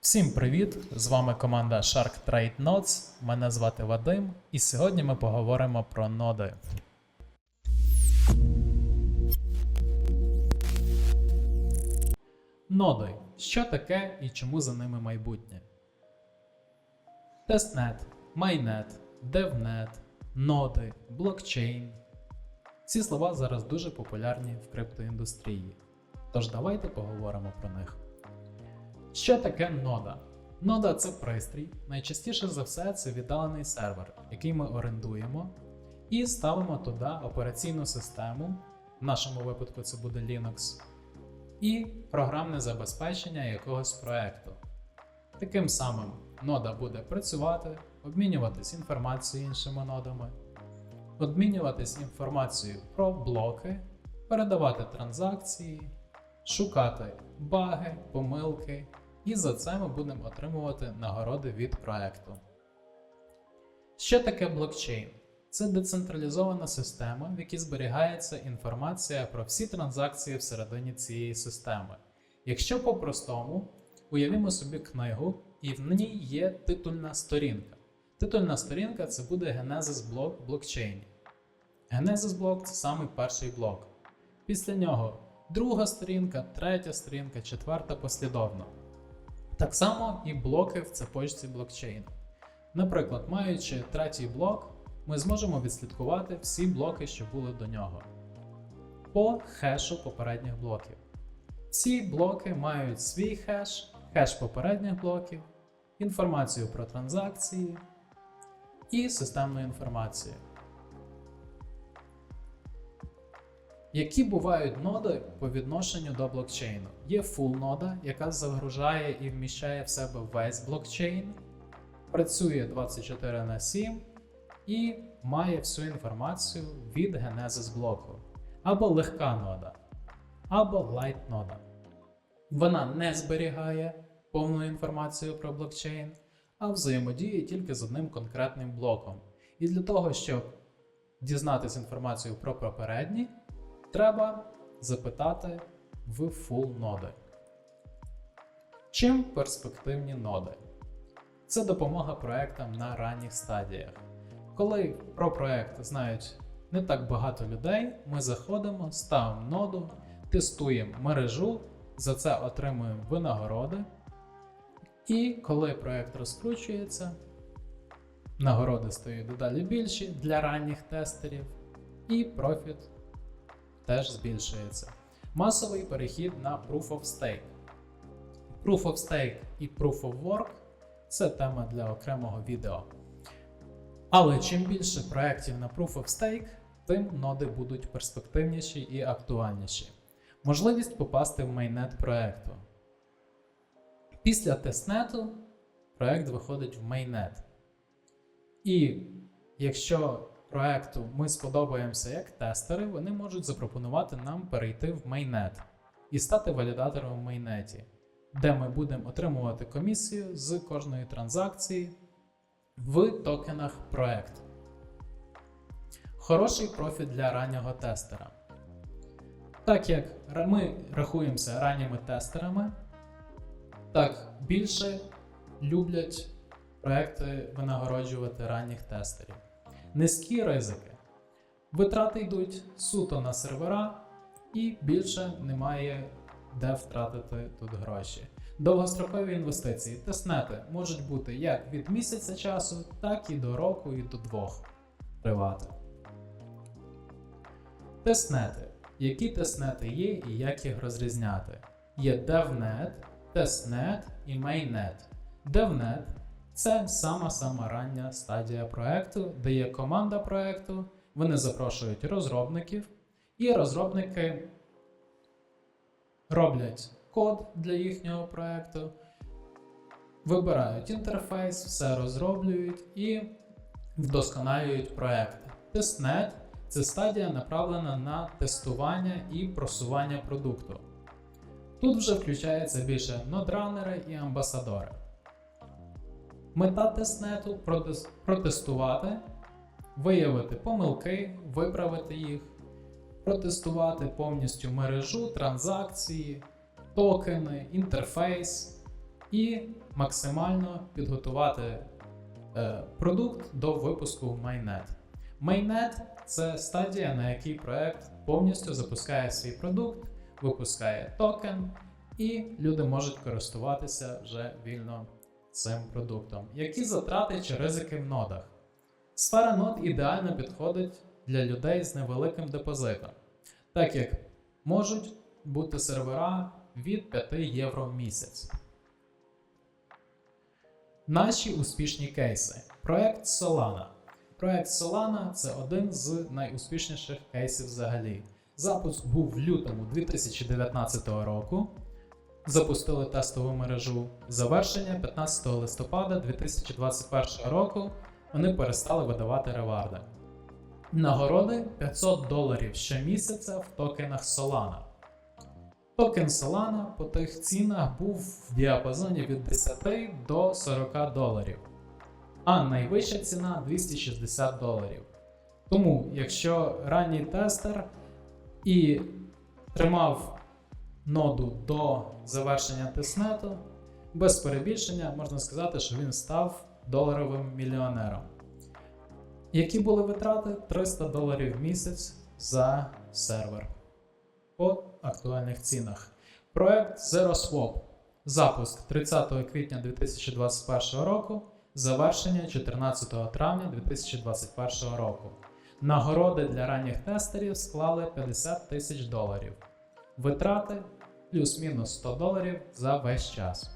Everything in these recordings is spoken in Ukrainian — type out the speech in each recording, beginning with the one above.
Всім привіт! З вами команда Shark Trade Nodes. Мене звати Вадим, і сьогодні ми поговоримо про ноди. Ноди. Що таке і чому за ними майбутнє? Тестнет, майнет, девнет, ноди, блокчейн. Ці слова зараз дуже популярні в криптоіндустрії. Тож давайте поговоримо про них. Що таке нода? Нода це пристрій. Найчастіше за все це віддалений сервер, який ми орендуємо, і ставимо туди операційну систему. В нашому випадку це буде Linux, і програмне забезпечення якогось проекту. Таким самим нода буде працювати, обмінюватись інформацією іншими нодами, обмінюватись інформацією про блоки, передавати транзакції, шукати баги, помилки, і за це ми будемо отримувати нагороди від проекту. Що таке блокчейн? Це децентралізована система, в якій зберігається інформація про всі транзакції всередині цієї системи. Якщо по-простому, уявімо собі книгу, і в ній є титульна сторінка. Титульна сторінка це буде генезис блок блокчейні. Генезис блок це самий перший блок. Після нього друга сторінка, третя сторінка, четверта послідовно. Так само і блоки в цепочці блокчейну. Наприклад, маючи третій блок, ми зможемо відслідкувати всі блоки, що були до нього по хешу попередніх блоків. Ці блоки мають свій хеш, хеш попередніх блоків, інформацію про транзакції і системну інформацію. Які бувають ноди по відношенню до блокчейну? Є full нода, яка загружає і вміщає в себе весь блокчейн, працює 24 на 7 і має всю інформацію від генезис блоку. Або легка нода, або light нода. Вона не зберігає повну інформацію про блокчейн, а взаємодіє тільки з одним конкретним блоком. І для того, щоб дізнатися інформацію про попередні, треба запитати в full ноди. Чим перспективні ноди? Це допомога проектам на ранніх стадіях. Коли про проект знають не так багато людей, ми заходимо, ставимо ноду, тестуємо мережу, за це отримуємо винагороди. І коли проект розкручується, нагороди стають дедалі більші для ранніх тестерів, і профіт теж збільшується. Масовий перехід на Proof of Stake. Proof of Stake і Proof of Work це тема для окремого відео. Але чим більше проєктів на Proof of Stake, тим ноди будуть перспективніші і актуальніші. Можливість попасти в майнет проєкту. Після тестнету проєкт виходить в майнет. І якщо проекту ми сподобаємося як тестери, вони можуть запропонувати нам перейти в майнет і стати валідатором в майнеті, де ми будемо отримувати комісію з кожної транзакції в токенах проекту. Хороший профіт для раннього тестера. Так як ми рахуємося ранніми тестерами, так більше люблять проекти винагороджувати ранніх тестерів. Низькі ризики. Витрати йдуть суто на сервера, і більше немає де втратити тут гроші. Довгострокові інвестиції, тестнети можуть бути як від місяця часу, так і до року і до двох тривати. Тестнети. Які тестнети є і як їх розрізняти? Є DevNet, Testnet і Mainnet. DevNet це сама сама рання стадія проекту, де є команда проекту, вони запрошують розробників, і розробники роблять код для їхнього проекту, вибирають інтерфейс, все розроблюють і вдосконалюють проекти. Тестнет це стадія направлена на тестування і просування продукту. Тут вже включається більше нодранери і амбасадори. Мета тестнету протестувати, виявити помилки, виправити їх, протестувати повністю мережу, транзакції, токени, інтерфейс і максимально підготувати е, продукт до випуску Mainnet. Mainnet це стадія, на якій проект повністю запускає свій продукт, випускає токен, і люди можуть користуватися вже вільно цим продуктом. Які затрати чи ризики в нодах? Сфера нод ідеально підходить для людей з невеликим депозитом, так як можуть бути сервера від 5 євро в місяць. Наші успішні кейси. Проект Solana. Проект Solana це один з найуспішніших кейсів взагалі. Запуск був в лютому 2019 року. Запустили тестову мережу. Завершення 15 листопада 2021 року вони перестали видавати реварди. Нагороди 500 доларів щомісяця в токенах Solana. Токен Solana по тих цінах був в діапазоні від 10 до 40 доларів, а найвища ціна 260 доларів. Тому, якщо ранній тестер і тримав ноду до завершення тестнету, без перебільшення можна сказати, що він став доларовим мільйонером. Які були витрати? 300 доларів в місяць за сервер по актуальних цінах. Проект ZeroSwap. Запуск 30 квітня 2021 року, завершення 14 травня 2021 року. Нагороди для ранніх тестерів склали 50 тисяч доларів. Витрати плюс-мінус 100 доларів за весь час.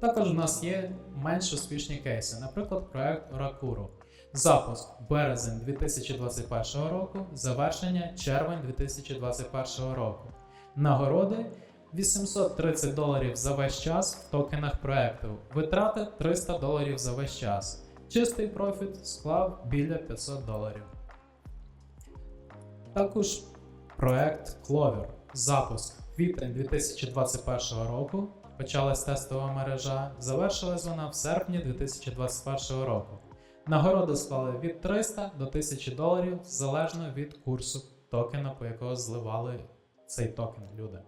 Також у нас є менш успішні кейси, наприклад, проект Orakuru. Запуск березень 2021 року, завершення червень 2021 року. Нагороди 830 доларів за весь час в токенах проекту. Витрати 300 доларів за весь час. Чистий профіт склав біля 500 доларів. Також проект Clover. Запуск квітень 2021 року. Почалась тестова мережа. Завершилась вона в серпні 2021 року. Нагороди склали від 300 до 1000 доларів залежно від курсу токена, по якого зливали цей токен люди.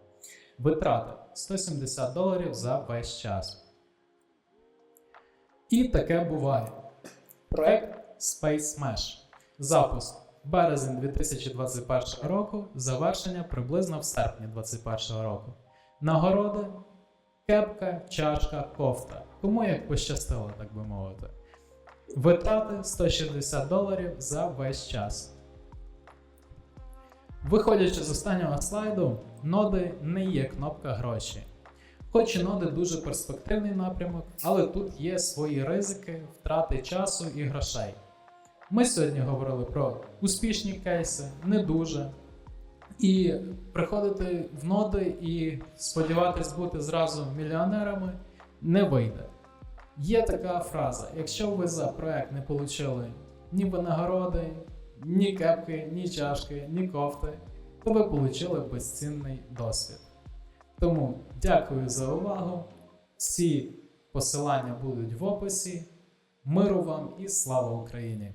Витрати 170 доларів за весь час. І таке буває. Проект Space Mesh. Запуск березень 2021 року, завершення приблизно в серпні 2021 року. Нагороди кепка, чашка, кофта. Кому як пощастило, так би мовити. Витрати 160 доларів за весь час. Виходячи з останнього слайду, ноди не є кнопка гроші. Хоч і ноди дуже перспективний напрямок, але тут є свої ризики, втрати часу і грошей. Ми сьогодні говорили про успішні кейси, не дуже. І приходити в ноди і сподіватись бути зразу мільйонерами не вийде. Є така фраза: якщо ви за проект не отримали ні винагороди, ні кепки, ні чашки, ні кофти, то ви отримали безцінний досвід. Тому дякую за увагу. Всі посилання будуть в описі. Миру вам і слава Україні!